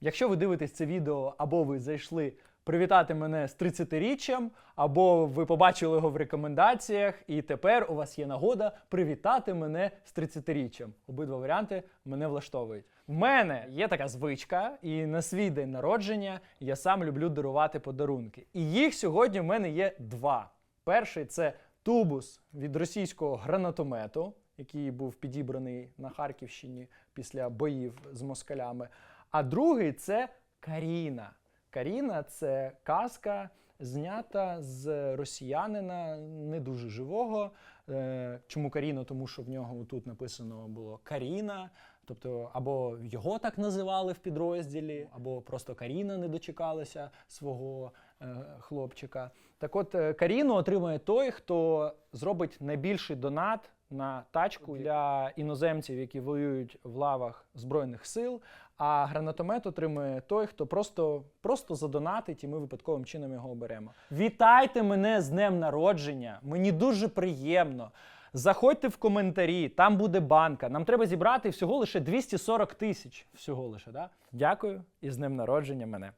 Якщо ви дивитесь це відео, або ви зайшли привітати мене з 30-річчям, або ви побачили його в рекомендаціях, і тепер у вас є нагода привітати мене з 30-річчям. Обидва варіанти мене влаштовують. В мене є така звичка, і на свій день народження я сам люблю дарувати подарунки. І їх сьогодні в мене є два. Перший це тубус від російського гранатомету, який був підібраний на Харківщині після боїв з москалями. А другий це Каріна. Каріна це казка, знята з росіянина, не дуже живого. Е, Чому Каріно? Тому що в нього тут написано було Каріна. Тобто, або його так називали в підрозділі, або просто Каріна не дочекалася свого е, хлопчика. Так от е, Каріну отримує той, хто зробить найбільший донат на тачку для іноземців, які воюють в лавах Збройних сил. А гранатомет отримує той, хто просто, просто задонатить, і ми випадковим чином його оберемо. Вітайте мене з днем народження! Мені дуже приємно. Заходьте в коментарі, там буде банка. Нам треба зібрати всього лише 240 тисяч. Всього лише, да? Дякую і з днем народження мене.